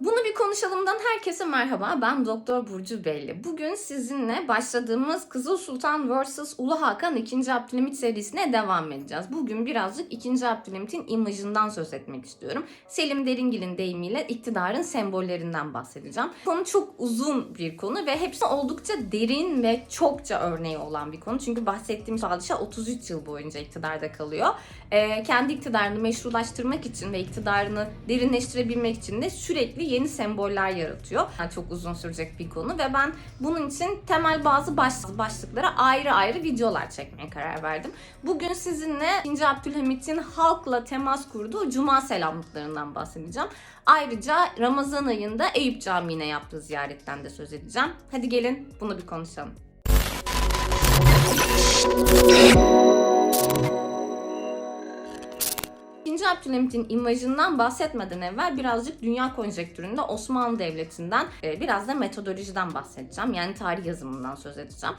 Bunu bir konuşalımdan herkese merhaba. Ben Doktor Burcu Belli. Bugün sizinle başladığımız Kızıl Sultan vs. Ulu Hakan 2. Abdülhamit serisine devam edeceğiz. Bugün birazcık 2. Abdülhamit'in imajından söz etmek istiyorum. Selim Deringil'in deyimiyle iktidarın sembollerinden bahsedeceğim. Konu çok uzun bir konu ve hepsi oldukça derin ve çokça örneği olan bir konu. Çünkü bahsettiğim padişah 33 yıl boyunca iktidarda kalıyor. Ee, kendi iktidarını meşrulaştırmak için ve iktidarını derinleştirebilmek için de sürekli yeni semboller yaratıyor. Yani çok uzun sürecek bir konu ve ben bunun için temel bazı baş, başlıklara ayrı ayrı videolar çekmeye karar verdim. Bugün sizinle 2. Abdülhamit'in halkla temas kurduğu cuma selamlıklarından bahsedeceğim. Ayrıca Ramazan ayında Eyüp Camii'ne yaptığı ziyaretten de söz edeceğim. Hadi gelin bunu bir konuşalım. Abdülhamit'in imajından bahsetmeden evvel birazcık dünya konjektüründe Osmanlı Devleti'nden e, biraz da metodolojiden bahsedeceğim. Yani tarih yazımından söz edeceğim.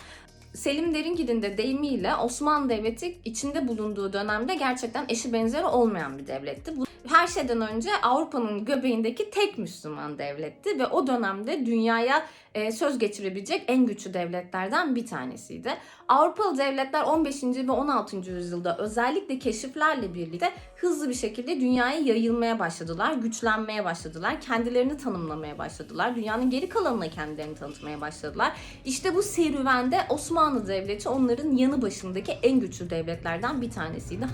Selim Deringil'in de deyimiyle Osmanlı Devleti içinde bulunduğu dönemde gerçekten eşi benzeri olmayan bir devletti. Bu her şeyden önce Avrupa'nın göbeğindeki tek Müslüman devletti ve o dönemde dünyaya e, söz geçirebilecek en güçlü devletlerden bir tanesiydi. Avrupalı devletler 15. ve 16. yüzyılda özellikle keşiflerle birlikte hızlı bir şekilde dünyaya yayılmaya başladılar, güçlenmeye başladılar, kendilerini tanımlamaya başladılar, dünyanın geri kalanına kendilerini tanıtmaya başladılar. İşte bu serüvende Osmanlı Devleti onların yanı başındaki en güçlü devletlerden bir tanesiydi.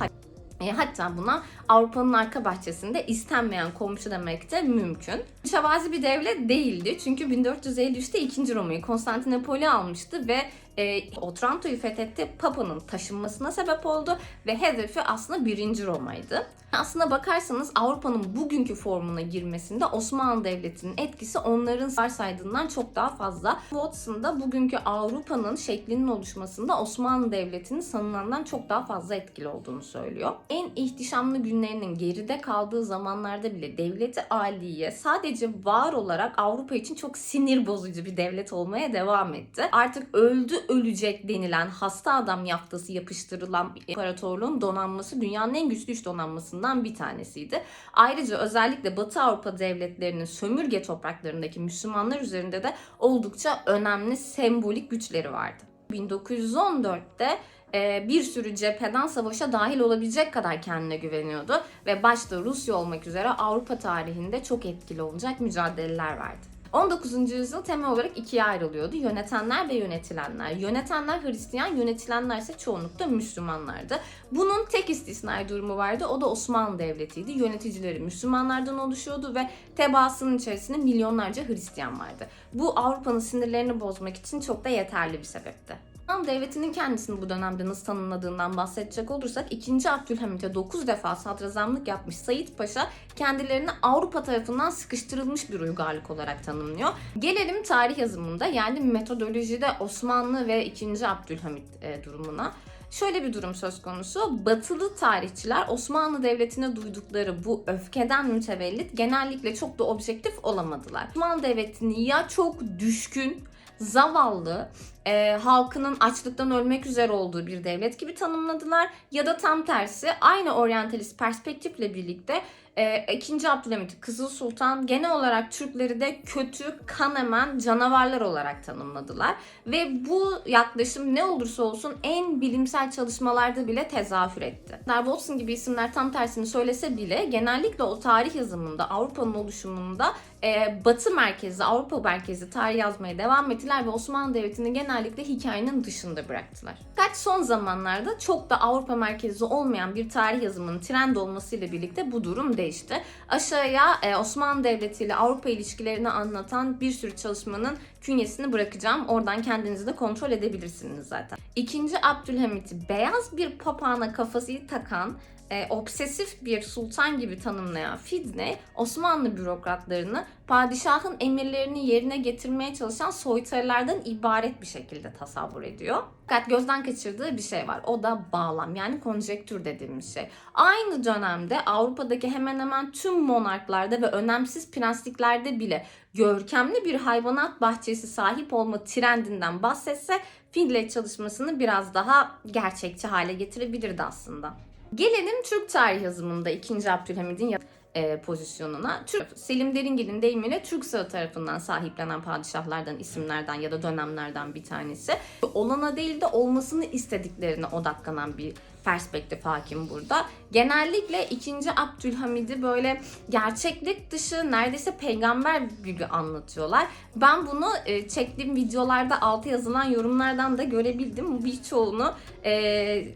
E, hatta buna Avrupa'nın arka bahçesinde istenmeyen komşu demek de mümkün. Mütevazi bir devlet değildi çünkü 1453'te 2. Roma'yı Konstantinopol'ü almıştı ve e, Otranto'yu fethetti. Papa'nın taşınmasına sebep oldu ve hedefi aslında 1. Roma'ydı. Aslına bakarsanız Avrupa'nın bugünkü formuna girmesinde Osmanlı Devleti'nin etkisi onların varsaydığından çok daha fazla. Watson da bugünkü Avrupa'nın şeklinin oluşmasında Osmanlı Devleti'nin sanılandan çok daha fazla etkili olduğunu söylüyor. En ihtişamlı günlerinin geride kaldığı zamanlarda bile devleti aliye sadece var olarak Avrupa için çok sinir bozucu bir devlet olmaya devam etti. Artık öldü ölecek denilen hasta adam yaftası yapıştırılan imparatorluğun donanması dünyanın en güçlü üç donanmasından bir tanesiydi. Ayrıca özellikle Batı Avrupa devletlerinin sömürge topraklarındaki Müslümanlar üzerinde de oldukça önemli sembolik güçleri vardı. 1914'te e, bir sürü cepheden savaşa dahil olabilecek kadar kendine güveniyordu ve başta Rusya olmak üzere Avrupa tarihinde çok etkili olacak mücadeleler verdi. 19. yüzyıl temel olarak ikiye ayrılıyordu. Yönetenler ve yönetilenler. Yönetenler Hristiyan, yönetilenler ise çoğunlukla Müslümanlardı. Bunun tek istisnai durumu vardı. O da Osmanlı Devleti'ydi. Yöneticileri Müslümanlardan oluşuyordu ve tebaasının içerisinde milyonlarca Hristiyan vardı. Bu Avrupa'nın sinirlerini bozmak için çok da yeterli bir sebepti. Devleti'nin kendisini bu dönemde nasıl tanımladığından bahsedecek olursak 2. Abdülhamit'e 9 defa sadrazamlık yapmış Said Paşa kendilerini Avrupa tarafından sıkıştırılmış bir uygarlık olarak tanımlıyor. Gelelim tarih yazımında yani metodolojide Osmanlı ve 2. Abdülhamit e, durumuna. Şöyle bir durum söz konusu. Batılı tarihçiler Osmanlı Devleti'ne duydukları bu öfkeden mütevellit genellikle çok da objektif olamadılar. Osmanlı Devleti'ni ya çok düşkün, zavallı, e, halkının açlıktan ölmek üzere olduğu bir devlet gibi tanımladılar ya da tam tersi aynı oryantalist perspektifle birlikte e, 2. Abdülhamit Kızıl Sultan genel olarak Türkleri de kötü, kan emen canavarlar olarak tanımladılar. Ve bu yaklaşım ne olursa olsun en bilimsel çalışmalarda bile tezahür etti. Watson gibi isimler tam tersini söylese bile genellikle o tarih yazımında, Avrupa'nın oluşumunda e, Batı merkezi, Avrupa merkezi tarih yazmaya devam ettiler ve Osmanlı Devleti'ni genellikle hikayenin dışında bıraktılar. Kaç son zamanlarda çok da Avrupa merkezi olmayan bir tarih yazımının trend olmasıyla birlikte bu durum değişti. Aşağıya e, Osmanlı Devleti ile Avrupa ilişkilerini anlatan bir sürü çalışmanın künyesini bırakacağım. Oradan kendinizi de kontrol edebilirsiniz zaten. İkinci Abdülhamit'i beyaz bir papağana kafası takan e, obsesif bir sultan gibi tanımlayan Fidne, Osmanlı bürokratlarını padişahın emirlerini yerine getirmeye çalışan soytarılardan ibaret bir şekilde tasavvur ediyor. Fakat gözden kaçırdığı bir şey var. O da bağlam yani konjektür dediğimiz şey. Aynı dönemde Avrupa'daki hemen hemen tüm monarklarda ve önemsiz prensliklerde bile görkemli bir hayvanat bahçesi sahip olma trendinden bahsetse Fidlet çalışmasını biraz daha gerçekçi hale getirebilirdi aslında. Gelelim Türk tarih yazımında 2. Abdülhamid'in e, pozisyonuna. Türk, Selim Deringil'in deyimiyle Türk Sağı tarafından sahiplenen padişahlardan, isimlerden ya da dönemlerden bir tanesi. Olana değil de olmasını istediklerine odaklanan bir perspektif hakim burada. Genellikle 2. Abdülhamid'i böyle gerçeklik dışı neredeyse peygamber gibi anlatıyorlar. Ben bunu e, çektiğim videolarda altı yazılan yorumlardan da görebildim. Birçoğunu e,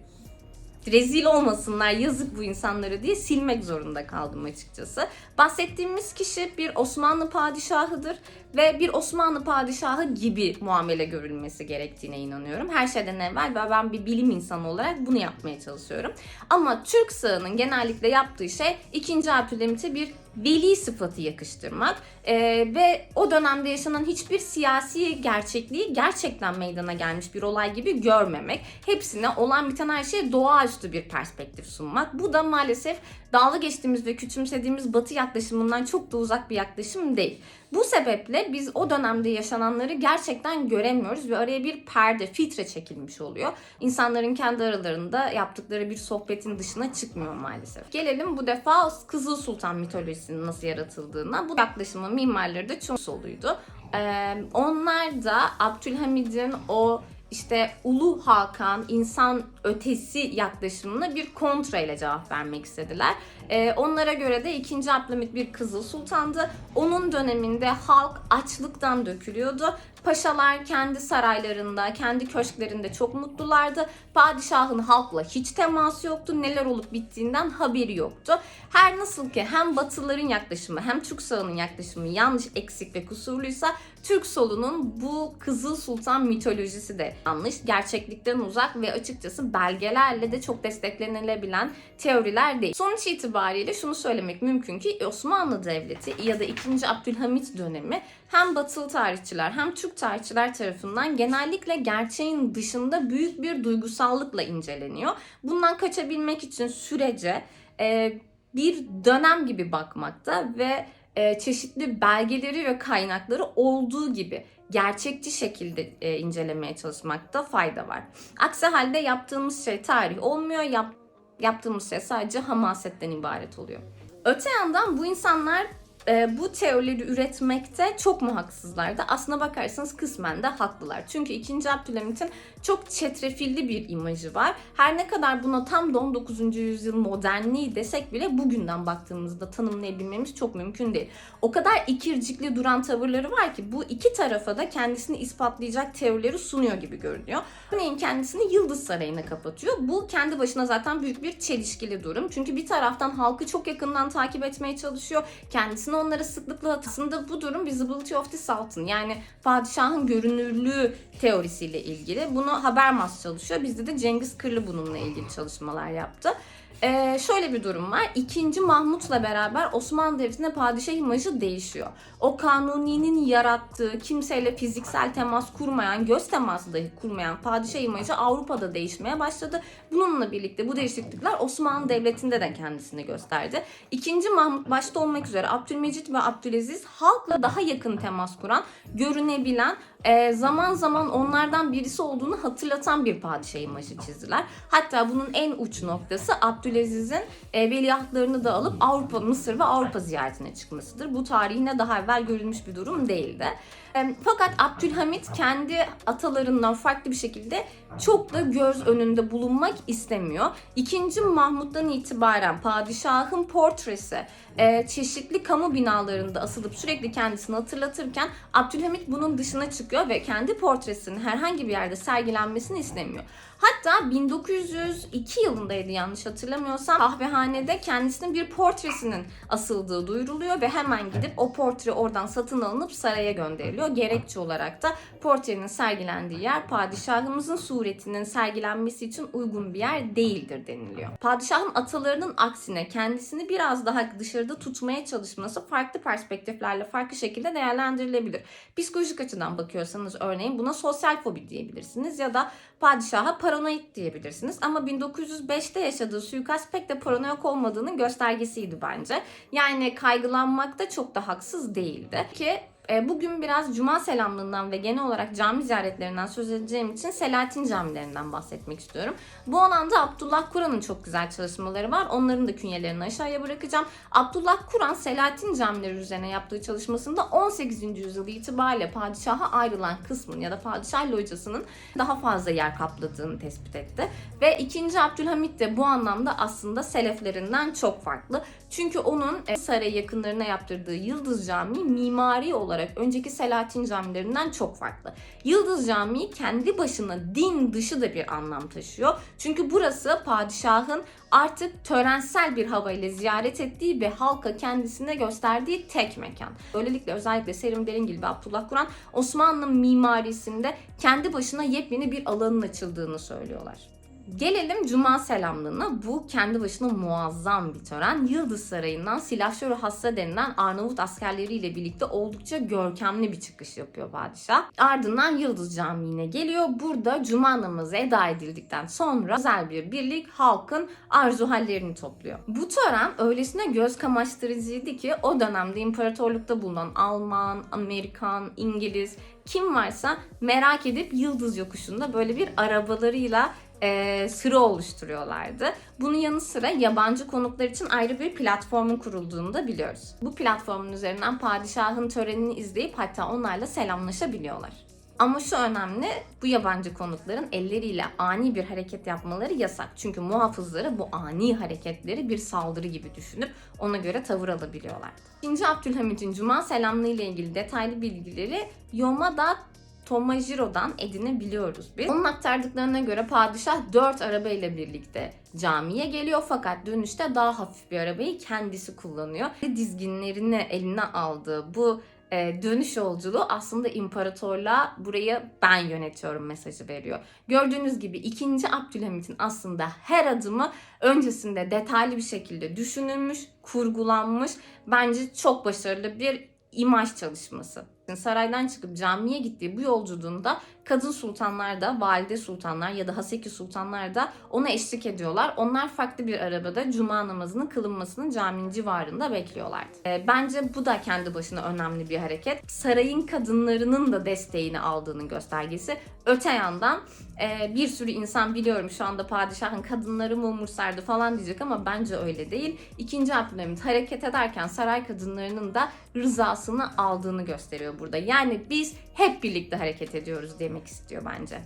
rezil olmasınlar yazık bu insanlara diye silmek zorunda kaldım açıkçası. Bahsettiğimiz kişi bir Osmanlı padişahıdır ve bir Osmanlı padişahı gibi muamele görülmesi gerektiğine inanıyorum. Her şeyden evvel ve ben bir bilim insanı olarak bunu yapmaya çalışıyorum. Ama Türk sağının genellikle yaptığı şey 2. Abdülhamit'e bir veli sıfatı yakıştırmak Ee, ve o dönemde yaşanan hiçbir siyasi gerçekliği gerçekten meydana gelmiş bir olay gibi görmemek. Hepsine olan biten her şeye doğaüstü bir perspektif sunmak. Bu da maalesef dalga geçtiğimiz ve küçümsediğimiz batı yaklaşımından çok da uzak bir yaklaşım değil. Bu sebeple biz o dönemde yaşananları gerçekten göremiyoruz ve araya bir perde, filtre çekilmiş oluyor. İnsanların kendi aralarında yaptıkları bir sohbetin dışına çıkmıyor maalesef. Gelelim bu defa Kızıl Sultan mitolojisinin nasıl yaratıldığına. Bu yaklaşımın mimarları da çok soluydu. Ee, onlar da Abdülhamid'in o işte Ulu Hakan, insan ötesi yaklaşımına bir kontra ile cevap vermek istediler. Ee, onlara göre de 2. Abdülhamit bir Kızıl Sultan'dı. Onun döneminde halk açlıktan dökülüyordu. Paşalar kendi saraylarında, kendi köşklerinde çok mutlulardı. Padişahın halkla hiç teması yoktu. Neler olup bittiğinden haberi yoktu. Her nasıl ki hem Batılıların yaklaşımı hem Türk sağının yaklaşımı yanlış, eksik ve kusurluysa Türk solunun bu Kızıl Sultan mitolojisi de yanlış, gerçeklikten uzak ve açıkçası belgelerle de çok desteklenilebilen teoriler değil. Sonuç itibariyle şunu söylemek mümkün ki Osmanlı Devleti ya da 2. Abdülhamit dönemi hem batılı tarihçiler hem Türk tarihçiler tarafından genellikle gerçeğin dışında büyük bir duygusallıkla inceleniyor. Bundan kaçabilmek için sürece e, bir dönem gibi bakmakta ve e, çeşitli belgeleri ve kaynakları olduğu gibi gerçekçi şekilde e, incelemeye çalışmakta fayda var. Aksi halde yaptığımız şey tarih olmuyor, yap, yaptığımız şey sadece hamasetten ibaret oluyor. Öte yandan bu insanlar e, bu teorileri üretmekte çok mu haksızlardı? Aslına bakarsanız kısmen de haklılar. Çünkü 2. Abdülhamit'in çok çetrefilli bir imajı var. Her ne kadar buna tam da 19. yüzyıl modernliği desek bile bugünden baktığımızda tanımlayabilmemiz çok mümkün değil. O kadar ikircikli duran tavırları var ki bu iki tarafa da kendisini ispatlayacak teorileri sunuyor gibi görünüyor. Örneğin kendisini Yıldız Sarayı'na kapatıyor. Bu kendi başına zaten büyük bir çelişkili durum. Çünkü bir taraftan halkı çok yakından takip etmeye çalışıyor. Kendisini onlara sıklıkla aslında bu durum Visibility of the Sultan yani padişahın görünürlüğü teorisiyle ilgili. Bunu Habermas çalışıyor. Bizde de Cengiz Kırlı bununla ilgili çalışmalar yaptı. Ee, şöyle bir durum var. İkinci Mahmut'la beraber Osmanlı Devleti'nde padişah imajı değişiyor. O kanuninin yarattığı kimseyle fiziksel temas kurmayan, göz teması dahi kurmayan padişah imajı Avrupa'da değişmeye başladı. Bununla birlikte bu değişiklikler Osmanlı Devleti'nde de kendisini gösterdi. İkinci Mahmut başta olmak üzere Abdülmecit ve Abdülaziz halkla daha yakın temas kuran, görünebilen, e, zaman zaman onlardan birisi olduğunu hatırlatan bir padişah imajı çizdiler. Hatta bunun en uç noktası Abdülaziz'in e, veliahtlarını da alıp Avrupa, Mısır ve Avrupa ziyaretine çıkmasıdır. Bu tarihine daha evvel görülmüş bir durum değildi. Fakat Abdülhamit kendi atalarından farklı bir şekilde çok da göz önünde bulunmak istemiyor. İkinci Mahmut'tan itibaren padişahın portresi e, çeşitli kamu binalarında asılıp sürekli kendisini hatırlatırken Abdülhamit bunun dışına çıkıyor ve kendi portresinin herhangi bir yerde sergilenmesini istemiyor. Hatta 1902 yılındaydı yanlış hatırlamıyorsam kahvehanede kendisinin bir portresinin asıldığı duyuruluyor ve hemen gidip o portre oradan satın alınıp saraya gönderiliyor. Gerekçe olarak da portrenin sergilendiği yer padişahımızın suretinin sergilenmesi için uygun bir yer değildir deniliyor. Padişahın atalarının aksine kendisini biraz daha dışarıda tutmaya çalışması farklı perspektiflerle farklı şekilde değerlendirilebilir. Psikolojik açıdan bakıyorsanız örneğin buna sosyal fobi diyebilirsiniz ya da padişaha paranoid diyebilirsiniz. Ama 1905'te yaşadığı suikast pek de paranoyak olmadığının göstergesiydi bence. Yani kaygılanmakta çok da haksız değildi. Ki Bugün biraz Cuma selamlığından ve genel olarak cami ziyaretlerinden söz edeceğim için Selahattin camilerinden bahsetmek istiyorum. Bu alanda Abdullah Kur'an'ın çok güzel çalışmaları var. Onların da künyelerini aşağıya bırakacağım. Abdullah Kur'an Selahattin camileri üzerine yaptığı çalışmasında 18. yüzyıl itibariyle padişaha ayrılan kısmın ya da padişah locasının daha fazla yer kapladığını tespit etti. Ve 2. Abdülhamit de bu anlamda aslında seleflerinden çok farklı. Çünkü onun e, saray yakınlarına yaptırdığı Yıldız Camii mimari olarak önceki Selahattin camilerinden çok farklı. Yıldız Camii kendi başına din dışı da bir anlam taşıyor. Çünkü burası padişahın artık törensel bir havayla ziyaret ettiği ve halka kendisine gösterdiği tek mekan. Böylelikle özellikle Selim Deringil ve Abdullah Kur'an Osmanlı mimarisinde kendi başına yepyeni bir alanın açıldığını söylüyorlar. Gelelim Cuma selamlığına. Bu kendi başına muazzam bir tören. Yıldız Sarayı'ndan Silahşoru Hassa denilen Arnavut askerleriyle birlikte oldukça görkemli bir çıkış yapıyor padişah. Ardından Yıldız Camii'ne geliyor. Burada Cuma namazı eda edildikten sonra özel bir birlik halkın arzu hallerini topluyor. Bu tören öylesine göz kamaştırıcıydı ki o dönemde imparatorlukta bulunan Alman, Amerikan, İngiliz kim varsa merak edip Yıldız Yokuşu'nda böyle bir arabalarıyla e, sıra oluşturuyorlardı. Bunun yanı sıra yabancı konuklar için ayrı bir platformun kurulduğunu da biliyoruz. Bu platformun üzerinden padişahın törenini izleyip hatta onlarla selamlaşabiliyorlar. Ama şu önemli, bu yabancı konukların elleriyle ani bir hareket yapmaları yasak. Çünkü muhafızları bu ani hareketleri bir saldırı gibi düşünüp ona göre tavır alabiliyorlardı. 2. Abdülhamit'in Cuma selamlığı ile ilgili detaylı bilgileri Yomada Tomajiro'dan edinebiliyoruz biz. Onun aktardıklarına göre padişah 4 arabayla birlikte camiye geliyor fakat dönüşte daha hafif bir arabayı kendisi kullanıyor. Dizginlerini eline aldığı bu e, dönüş yolculuğu aslında imparatorluğa burayı ben yönetiyorum mesajı veriyor. Gördüğünüz gibi 2. Abdülhamit'in aslında her adımı öncesinde detaylı bir şekilde düşünülmüş, kurgulanmış. Bence çok başarılı bir imaj çalışması. Saraydan çıkıp camiye gittiği bu yolculuğunda kadın sultanlar da, valide sultanlar ya da haseki sultanlar da ona eşlik ediyorlar. Onlar farklı bir arabada cuma namazının kılınmasını caminin civarında bekliyorlardı. E, bence bu da kendi başına önemli bir hareket. Sarayın kadınlarının da desteğini aldığının göstergesi. Öte yandan e, bir sürü insan biliyorum şu anda padişahın kadınları mı umursardı falan diyecek ama bence öyle değil. İkinci Abdülhamit hareket ederken saray kadınlarının da rızasını aldığını gösteriyor burada. Yani biz hep birlikte hareket ediyoruz demek istiyor bence.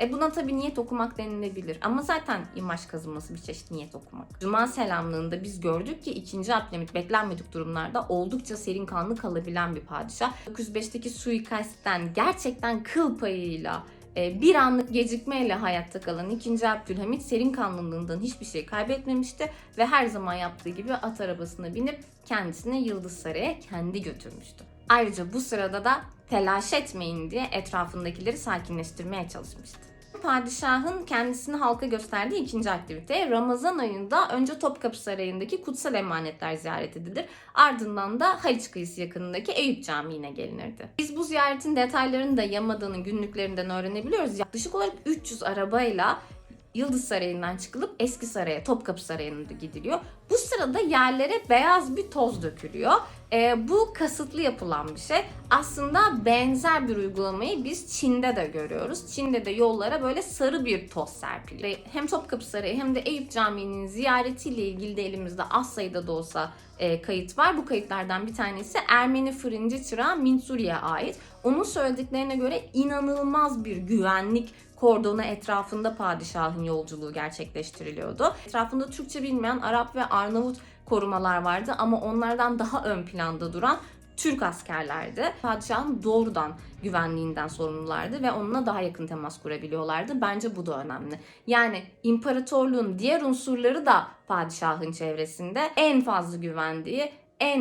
E buna tabii niyet okumak denilebilir. Ama zaten imaj kazınması bir çeşit niyet okumak. Cuma selamlığında biz gördük ki 2. Abdülhamit beklenmedik durumlarda oldukça serin kanlı kalabilen bir padişah. 905'teki suikastten gerçekten kıl payıyla e, bir anlık gecikmeyle hayatta kalan 2. Abdülhamit serin kanlılığından hiçbir şey kaybetmemişti ve her zaman yaptığı gibi at arabasına binip kendisine Yıldız Saray'a kendi götürmüştü. Ayrıca bu sırada da telaş etmeyin diye etrafındakileri sakinleştirmeye çalışmıştı. Padişahın kendisini halka gösterdiği ikinci aktivite Ramazan ayında önce Topkapı Sarayı'ndaki kutsal emanetler ziyaret edilir. Ardından da Haliç kıyısı yakınındaki Eyüp Camii'ne gelinirdi. Biz bu ziyaretin detaylarını da Yamada'nın günlüklerinden öğrenebiliyoruz. Yaklaşık olarak 300 arabayla Yıldız Sarayı'ndan çıkılıp Eski Saray'a, Topkapı Sarayı'na gidiliyor. Bu sırada yerlere beyaz bir toz dökülüyor. E, bu kasıtlı yapılan bir şey. Aslında benzer bir uygulamayı biz Çin'de de görüyoruz. Çin'de de yollara böyle sarı bir toz serpiliyor. Hem Topkapı Sarayı hem de Eyüp Camii'nin ziyaretiyle ilgili de elimizde az sayıda da olsa e, kayıt var. Bu kayıtlardan bir tanesi Ermeni fırıncı çırağı Minsuri'ye ait. Onun söylediklerine göre inanılmaz bir güvenlik kordonu etrafında padişahın yolculuğu gerçekleştiriliyordu. Etrafında Türkçe bilmeyen Arap ve Arnavut korumalar vardı ama onlardan daha ön planda duran Türk askerlerdi. Padişahın doğrudan güvenliğinden sorumlulardı ve onunla daha yakın temas kurabiliyorlardı. Bence bu da önemli. Yani imparatorluğun diğer unsurları da padişahın çevresinde en fazla güvendiği, en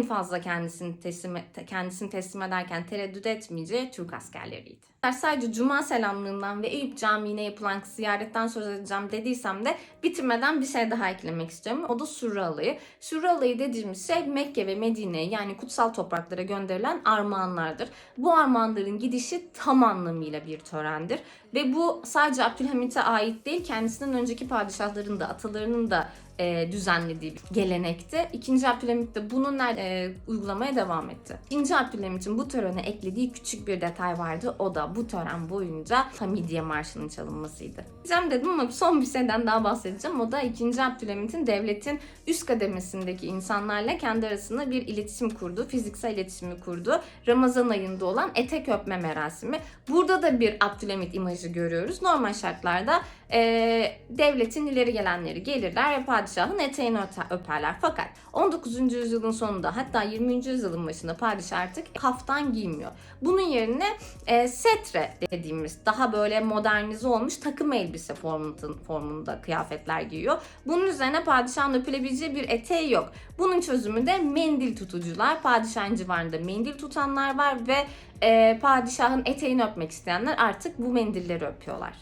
fazla kendisini teslim kendisini teslim ederken tereddüt etmeyeceği Türk askerleriydi. Sadece Cuma selamlığından ve Eyüp Camii'ne yapılan ziyaretten söz edeceğim dediysem de bitirmeden bir şey daha eklemek istiyorum. O da Surra Alayı. Surra Alayı dediğimiz şey Mekke ve Medine'ye yani kutsal topraklara gönderilen armağanlardır. Bu armağanların gidişi tam anlamıyla bir törendir. Ve bu sadece Abdülhamit'e ait değil, kendisinden önceki padişahların da, atalarının da e, düzenlediği bir gelenekti. İkinci Abdülhamit de bunu e, uygulamaya devam etti. İkinci Abdülhamit'in bu törene eklediği küçük bir detay vardı. O da bu tören boyunca Hamidiye Marşı'nın çalınmasıydı. Diyeceğim dedim ama son bir şeyden daha bahsedeceğim. O da 2. Abdülhamit'in devletin üst kademesindeki insanlarla kendi arasında bir iletişim kurdu. Fiziksel iletişimi kurdu. Ramazan ayında olan etek öpme merasimi. Burada da bir Abdülhamit imajı görüyoruz. Normal şartlarda e, devletin ileri gelenleri gelirler ve padişahın eteğini öperler. Fakat 19. yüzyılın sonunda hatta 20. yüzyılın başında padişah artık kaftan giymiyor. Bunun yerine e, setre dediğimiz daha böyle modernize olmuş takım elbise formunda, formunda kıyafetler giyiyor. Bunun üzerine padişahın öpülebileceği bir eteği yok. Bunun çözümü de mendil tutucular. Padişahın civarında mendil tutanlar var ve e, padişahın eteğini öpmek isteyenler artık bu mendilleri öpüyorlar.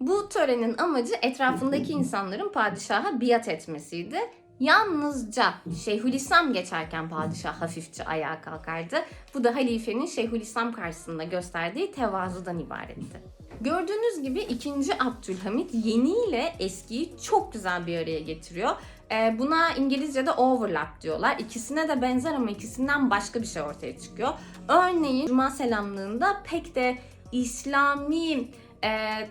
Bu törenin amacı etrafındaki insanların padişaha biat etmesiydi. Yalnızca Şeyhülislam geçerken padişah hafifçe ayağa kalkardı. Bu da halifenin Şeyhülislam karşısında gösterdiği tevazudan ibaretti. Gördüğünüz gibi 2. Abdülhamit yeni ile eskiyi çok güzel bir araya getiriyor. Ee, buna İngilizce'de overlap diyorlar. İkisine de benzer ama ikisinden başka bir şey ortaya çıkıyor. Örneğin Cuma selamlığında pek de İslami e,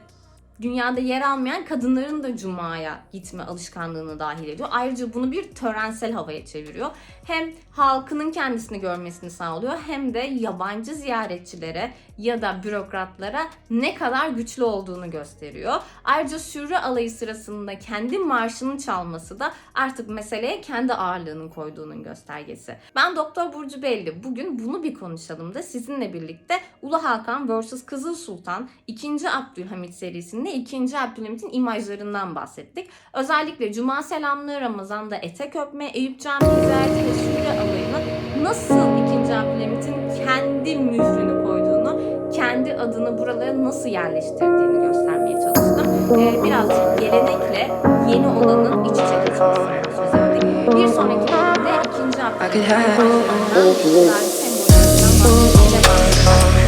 dünyada yer almayan kadınların da cumaya gitme alışkanlığını dahil ediyor. Ayrıca bunu bir törensel havaya çeviriyor. Hem halkının kendisini görmesini sağlıyor hem de yabancı ziyaretçilere ya da bürokratlara ne kadar güçlü olduğunu gösteriyor. Ayrıca sürü alayı sırasında kendi marşını çalması da artık meseleye kendi ağırlığının koyduğunun göstergesi. Ben Doktor Burcu Belli. Bugün bunu bir konuşalım da sizinle birlikte Ulu Hakan vs. Kızıl Sultan 2. Abdülhamit serisinde 2. Abdülhamit'in imajlarından bahsettik. Özellikle Cuma selamlığı, Ramazan'da etek öpme, Eyüp Camii ziyareti ve sürü alayını nasıl 2. Abdülhamit'in kendi mührünü koyduğunu, kendi adını buralara nasıl yerleştirdiğini göstermeye çalıştım. Ee, birazcık gelenekle yeni olanın iç içe geçmesinden söz ettik. Bir sonraki bölümde 2. Abdülhamit'in sembollerinden bahsetmeye